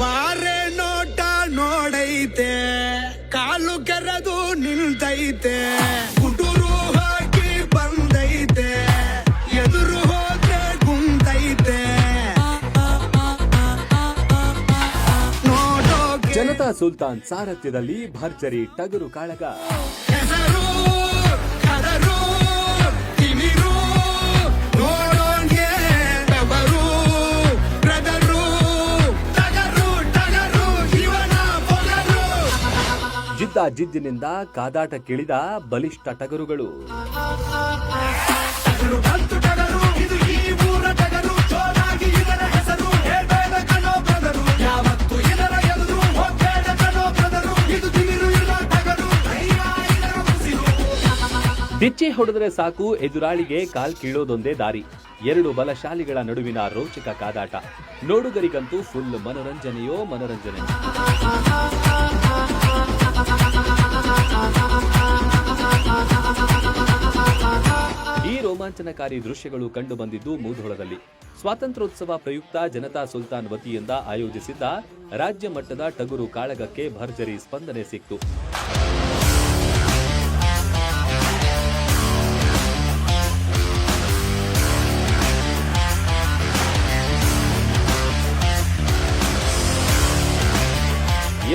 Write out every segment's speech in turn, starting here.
ಬಾರೆ ನೋಟ ನೋಡೈತೆ, ಕಾಲು ಕೆರೆದು ನಿಲ್ತೈತೆ. ಕುಟುರು ಹಾಕಿ ಬಂದೈತೆ, ಎದುರು ಹೋದ್ರೆ ಕುಂತೈತೆ ನೋಡೋ ಜನತಾ ಸುಲ್ತಾನ್ ಸಾರಥ್ಯದಲ್ಲಿ ಭರ್ಜರಿ ಟಗರು ಕಾಳಗ. ಇರೋ ಕಾದಾಟ ಕೇಳಿದ ಬಲಿಷ್ಠ ಟಗರುಗಳು. ಬಿಚ್ಚಿ ಹೊಡೆದರೆ ಸಾಕು ಎದುರಾಳಿಗೆ ಕಾಲ್ ಕೀಳೋದೊಂದೇ ದಾರಿ. ಎರಡು ಬಲಶಾಲಿಗಳ ನಡುವಿನ ರೋಚಕ ಕಾದಾಟ. ನೋಡುಗರಿಗಂತೂ ಫುಲ್ ಮನೋರಂಜನೆಯೋ ಮನೋರಂಜನೆ. ರೋಮಾಂಚನಕಾರಿ ದೃಶ್ಯಗಳು ಕಂಡು ಬಂದಿದ್ದು ಮೂಧೋಳದಲ್ಲಿ ಸ್ವಾತಂತ್ರ್ಯೋತ್ಸವ ಪ್ರಯುಕ್ತ ಜನತಾ ಸುಲ್ತಾನ್ ವತಿಯಿಂದ ಆಯೋಜಿಸಿದ್ದ ರಾಜ್ಯ ಮಟ್ಟದ ಟಗುರು ಕಾಳಗಕ್ಕೆ ಭರ್ಜರಿ ಸ್ಪಂದನೆ ಸಿಕ್ತು.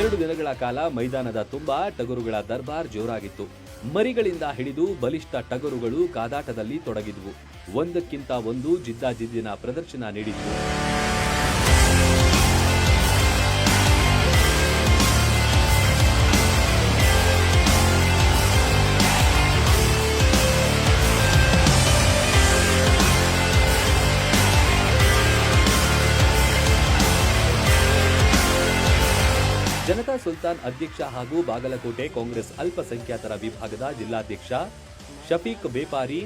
ಎರಡು ದಿನಗಳ ಕಾಲ ಮೈದಾನದ ತುಂಬಾ ಟಗರುಗಳ ದರ್ಬಾರ್ ಜೋರಾಗಿತ್ತು. ಮರಿಗಳಿಂದ ಹಿಡಿದು ಬಲಿಷ್ಠ ಟಗರುಗಳು ಕಾದಾಟದಲ್ಲಿ ತೊಡಗಿದ್ವು. ಒಂದಕ್ಕಿಂತ ಒಂದು ಜಿದ್ದಾಜಿದ್ದಿನ ಪ್ರದರ್ಶನ ನೀಡಿದ್ವು ಸುಲ್ತಾನ್ ಅಧ್ಯಕ್ಷ ಹಾಗೂ ಬಾಗಲಕೋಟೆ ಕಾಂಗ್ರೆಸ್ ಅಲ್ಪಸಂಖ್ಯಾತರ ವಿಭಾಗದ ಜಿಲ್ಲಾಧ್ಯಕ್ಷ ಶಫೀಕ್ ಬೇಪಾರಿ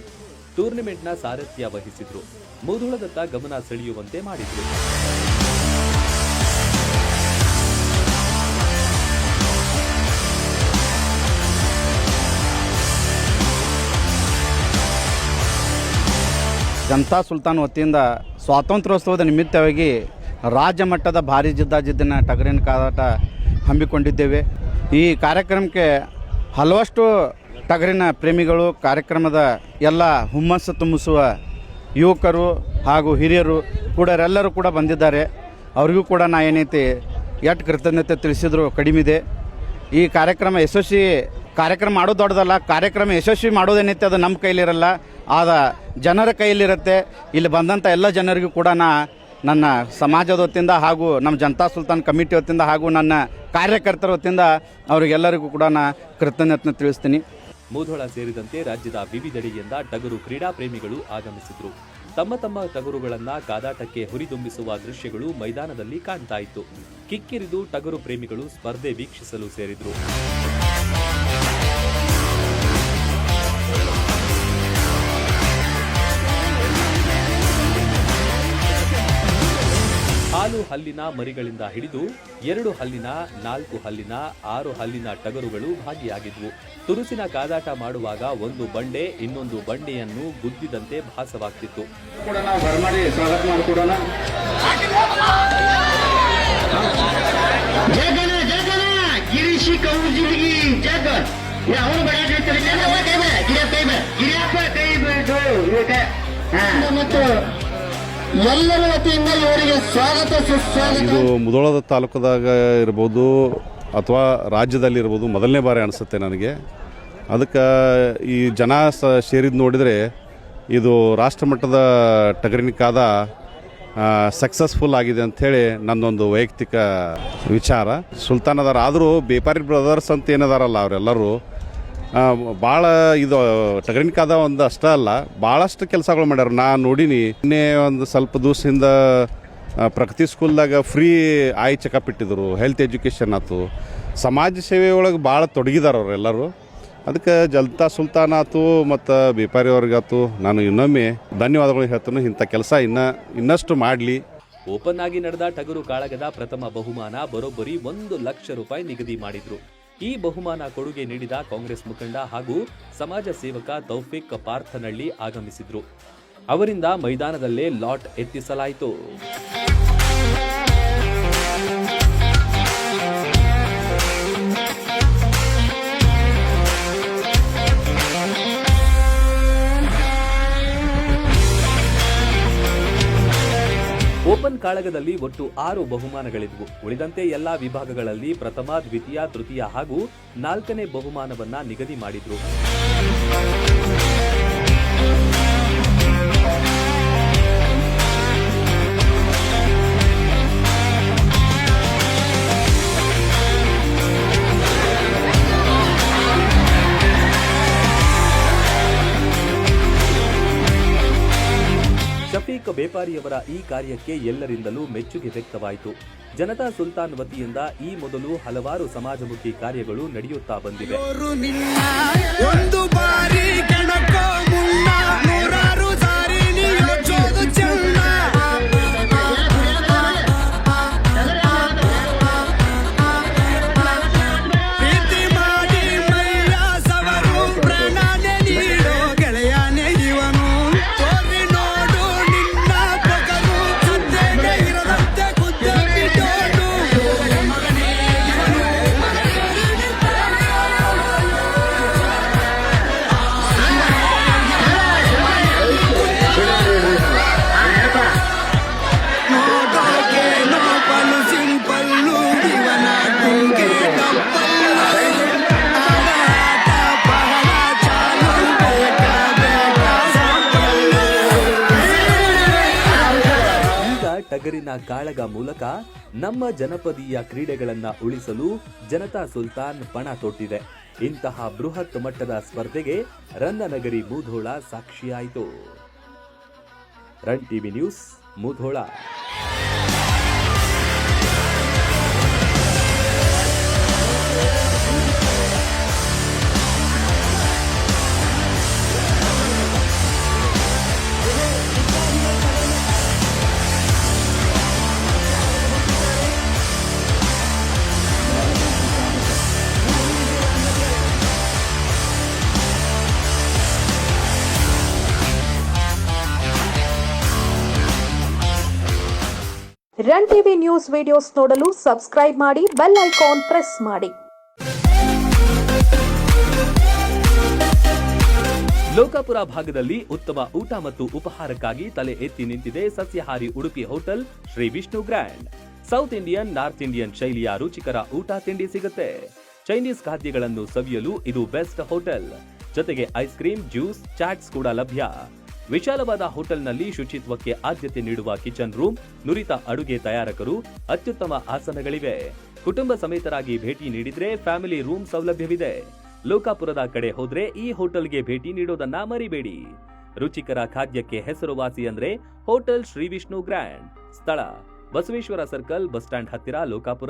ಟೂರ್ನಿಮೆಂಟ್ನ ಸಾರಥ್ಯ ವಹಿಸಿದ್ರು. ಮುದುಳದತ್ತ ಗಮನ ಸೆಳೆಯುವಂತೆ ಮಾಡಿದ್ರು. ಜನತಾ ಸುಲ್ತಾನ್ ವತಿಯಿಂದ ಸ್ವಾತಂತ್ರ್ಯೋತ್ಸವದ ನಿಮಿತ್ತವಾಗಿ ರಾಜ್ಯ ಮಟ್ಟದ ಭಾರಿ ಜಿದ್ದಾಜಿದ್ದಿನ ಟಗರಿನ ಕಾದಾಟ ಹಮ್ಮಿಕೊಂಡಿದ್ದೇವೆ. ಈ ಕಾರ್ಯಕ್ರಮಕ್ಕೆ ಹಲವಷ್ಟು ಟಗರಿನ ಪ್ರೇಮಿಗಳು, ಕಾರ್ಯಕ್ರಮದ ಎಲ್ಲ ಹುಮ್ಮಸ್ಸು ತುಂಬಿಸುವ ಯುವಕರು ಹಾಗೂ ಹಿರಿಯರು ಕೂಡ ಎಲ್ಲರೂ ಕೂಡ ಬಂದಿದ್ದಾರೆ. ಅವರಿಗೂ ಕೂಡ ನಾ ಏನೈತಿ ಎಟ್ ಕೃತಜ್ಞತೆ ತಿಳಿಸಿದ್ರು ಕಡಿಮೆ ಈ ಕಾರ್ಯಕ್ರಮ ಯಶಸ್ವಿ, ಕಾರ್ಯಕ್ರಮ ಮಾಡೋದು ದೊಡ್ಡದಲ್ಲ, ಕಾರ್ಯಕ್ರಮ ಯಶಸ್ವಿ ಮಾಡೋದೇನೈತೆ ಅದು ನಮ್ಮ ಕೈಲಿರಲ್ಲ. ಆದ ಜನರ ಕೈಯಲ್ಲಿರುತ್ತೆ ಇಲ್ಲಿ ಬಂದಂಥ ಎಲ್ಲ ಜನರಿಗೂ ಕೂಡ ನಾ ನನ್ನ ಸಮಾಜದ ವತಿಯಿಂದ ಹಾಗೂ ನಮ್ಮ ಜನತಾ ಸುಲ್ತಾನ್ ಕಮಿಟಿ ವತಿಯಿಂದ ಹಾಗೂ ನನ್ನ ಕಾರ್ಯಕರ್ತರ ವತಿಯಿಂದ ಅವರಿಗೆಲ್ಲರಿಗೂ ಕೂಡ ನಾ ಕೃತಜ್ಞತೆ ತಿಳಿಸ್ತೀನಿ. ಮೂಧೋಳ ಸೇರಿದಂತೆ ರಾಜ್ಯದ ವಿವಿಧೆಡೆಯಿಂದ ಟಗರು ಕ್ರೀಡಾ ಪ್ರೇಮಿಗಳು ಆಗಮಿಸಿದ್ರು. ತಮ್ಮ ತಮ್ಮ ಟಗರುಗಳನ್ನ ಕಾದಾಟಕ್ಕೆ ಹುರಿದುಂಬಿಸುವ ದೃಶ್ಯಗಳು ಮೈದಾನದಲ್ಲಿ ಕಾಣ್ತಾ ಇತ್ತು. ಕಿಕ್ಕಿರಿದು ಟಗರು ಪ್ರೇಮಿಗಳು ಸ್ಪರ್ಧೆ ವೀಕ್ಷಿಸಲು ಸೇರಿದ್ರು. ಹಲ್ಲಿನ ಮರಿಗಳಿಂದ ಹಿಡಿದು ಎರಡು ಹಲ್ಲಿನ ನಾಲ್ಕು ಹಲ್ಲಿನ ಆರು ಹಲ್ಲಿನ ಟಗರುಗಳು ಭಾಗಿಯಾಗಿದ್ವು ತುರುಸಿನ ಕಾದಾಟ ಮಾಡುವಾಗ ಒಂದು ಬಂಡೆ ಇನ್ನೊಂದು ಬಂಡೆಯನ್ನು ಗುದ್ದಿದಂತೆ ಭಾಸವಾಗ್ತಿತ್ತು ಮತ್ತು ಎಲ್ಲರ ವತಿಯಿಂದ ಇವರಿಗೆ ಸ್ವಾಗತ ಇದು ಮುದೋಳದ ತಾಲೂಕದಾಗ ಇರ್ಬೋದು ಅಥವಾ ರಾಜ್ಯದಲ್ಲಿ ಇರ್ಬೋದು ಮೊದಲನೇ ಬಾರಿ ಅನಿಸುತ್ತೆ ನನಗೆ. ಅದಕ್ಕೆ ಈ ಜನ ಸ ಸೇರಿದ್ದು ನೋಡಿದರೆ ಇದು ರಾಷ್ಟ್ರ ಮಟ್ಟದ ಟಗರಿನಿಕಾದ ಸಕ್ಸಸ್ಫುಲ್ ಆಗಿದೆ ಅಂಥೇಳಿ ನನ್ನೊಂದು ವೈಯಕ್ತಿಕ ವಿಚಾರ. ಸುಲ್ತಾನ್ ಅದಾರ ಆದರೂ ಬೇಪಾರಿ ಬ್ರದರ್ಸ್ ಅಂತ ಏನದಾರಲ್ಲ ಅವರೆಲ್ಲರೂ ಭಾಳ ಇದು ಟಗರಿನ್ಕಾದ ಒಂದು ಅಷ್ಟೇ ಅಲ್ಲ ಭಾಳಷ್ಟು ಕೆಲಸಗಳು ಮಾಡ್ಯಾರ. ನಾ ನೋಡೀನಿ, ಇನ್ನೇ ಒಂದು ಸ್ವಲ್ಪ ದಿವಸದಿಂದ ಪ್ರಗತಿ ಸ್ಕೂಲ್ದಾಗ ಫ್ರೀ ಆಯ್ ಚೆಕಪ್ ಇಟ್ಟಿದ್ರು ಹೆಲ್ತ್ ಎಜುಕೇಷನ್ ಆಯ್ತು ಸಮಾಜ ಸೇವೆ ಒಳಗೆ ಭಾಳ ತೊಡಗಿದಾರ ಅವರೆಲ್ಲರೂ ಅದಕ್ಕೆ ಜಲ್ತಾ ಸುಲ್ತಾನ್ ಆಯ್ತು ಮತ್ತು ಆಯ್ತು ನಾನು ಇನ್ನೊಮ್ಮೆ ಧನ್ಯವಾದಗಳು ಹೇಳ್ತೇನೆ, ಇಂಥ ಕೆಲಸ ಇನ್ನ, ಇನ್ನಷ್ಟು ಮಾಡಲಿ. ಓಪನ್ ಆಗಿ ನಡೆದ ಟಗರು ಕಾಳಗದ ಪ್ರಥಮ ಬಹುಮಾನ, ಬರೋಬ್ಬರಿ ಒಂದು ಲಕ್ಷ ರೂಪಾಯಿ ನಿಗದಿ ಮಾಡಿದ್ರು. ಈ ಬಹುಮಾನ ಕೊಡುಗೆ ನೀಡಿದ ಕಾಂಗ್ರೆಸ್ ಮುಖಂಡ ಹಾಗೂ ಸಮಾಜ ಸೇವಕ ತೌಫಿಕ್ ಪಾರ್ಥನಹಳ್ಳಿ ಆಗಮಿಸಿದ್ರು. ಅವರಿಂದ ಮೈದಾನದಲ್ಲೇ ಲಾಟ್ ಎತ್ತಿಸಲಾಯಿತು. ಕಾಳಗದಲ್ಲಿ ಒಟ್ಟು ಆರು ಬಹುಮಾನಗಳಿದ್ವು. ಉಳಿದಂತೆ ಎಲ್ಲಾ ವಿಭಾಗಗಳಲ್ಲಿ ಪ್ರಥಮ, ದ್ವಿತೀಯ, ತೃತೀಯ ಹಾಗೂ ನಾಲ್ಕನೇ ಬಹುಮಾನವನ್ನ ನಿಗದಿ ಮಾಡಿದ್ರು. ಬೇಪಾರಿಯವರ ಈ ಕಾರ್ಯಕ್ಕೆ ಎಲ್ಲರಿಂದಲೂ ಮೆಚ್ಚುಗೆ ವ್ಯಕ್ತವಾಯಿತು. ಜನತಾ ಸುಲ್ತಾನ್ ವತಿಯಿಂದ ಈ ಮೊದಲು ಹಲವಾರು ಸಮಾಜಮುಖಿ ಕಾರ್ಯಗಳು ನಡೆಯುತ್ತಾ ಬಂದಿವೆ. ಟಗರಿನ ಕಾಳಗ ಮೂಲಕ ನಮ್ಮ ಜನಪದೀಯ ಕ್ರೀಡೆಗಳನ್ನ ಉಳಿಸಲು ಜನತಾ ಸುಲ್ತಾನ್ ಪಣ ತೊಟ್ಟಿದೆ. ಇಂತಹ ಬೃಹತ್ ಮಟ್ಟದ ಸ್ಪರ್ಧೆಗೆ ರನ್ನನಗರಿ Mudhol ಸಾಕ್ಷಿಯಾಯಿತು. Run TV news Mudhol. Run TV news videos ನೋಡಲು ಸಬ್ಸ್ಕ್ರೈಬ್ ಮಾಡಿ ಬೆಲ್ ಐಕಾನ್ ಪ್ರೆಸ್ ಮಾಡಿ. ಲೋಕಾಪುರ ಭಾಗದಲ್ಲಿ ಉತ್ತಮ ಊಟ ಮತ್ತು ಉಪಹಾರಕ್ಕಾಗಿ ತಲೆ ಎತ್ತಿ ನಿಂತಿದೆ ಸಸ್ಯಹಾರಿ Udupi hotel Shri Vishnu grand. South Indian North Indian ಶೈಲಿಯ ರುಚಿಕರ ಊಟ ತಿಂಡಿ ಸಿಗುತ್ತೆ. ಚೈನೀಸ್ ಖಾದ್ಯಗಳನ್ನು ಸವಿಯಲು ಇದು ಬೆಸ್ಟ್ ಹೋಟೆಲ್ ಜೊತೆಗೆ ಐಸ್ ಕ್ರೀಮ್ ಜ್ಯೂಸ್ ಚಾಟ್ಸ್ ಕೂಡ ಲಭ್ಯ. ವಿಶಾಲವಾದ ಹೋಟೆಲ್ನಲ್ಲಿ ಶುಚಿತ್ವಕ್ಕೆ ಆದ್ಯತೆ ನೀಡುವ ಕಿಚನ್ ರೂಮ್, ನುರಿತ ಅಡುಗೆ ತಯಾರಕರು ಅತ್ಯುತ್ತಮ ಆಸನಗಳಿವೆ. ಕುಟುಂಬ ಸಮೇತರಾಗಿ ಭೇಟಿ ನೀಡಿದ್ರೆ ಫ್ಯಾಮಿಲಿ ರೂಮ್ ಸೌಲಭ್ಯವಿದೆ. ಲೋಕಾಪುರದ ಕಡೆ ಹೋದ್ರೆ ಈ ಹೋಟೆಲ್ಗೆ ಭೇಟಿ ನೀಡೋದನ್ನ ಮರಿಬೇಡಿ. ರುಚಿಕರ ಖಾದ್ಯಕ್ಕೆ ಹೆಸರುವಾಸಿ ಅಂದ್ರೆ ಹೋಟೆಲ್ ಶ್ರೀ ವಿಷ್ಣು ಗ್ರ್ಯಾಂಡ್. ಸ್ಥಳ, ಬಸವೇಶ್ವರ ಸರ್ಕಲ್ ಬಸ್ ಸ್ಟ್ಯಾಂಡ್ ಹತ್ತಿರ ಲೋಕಾಪುರ.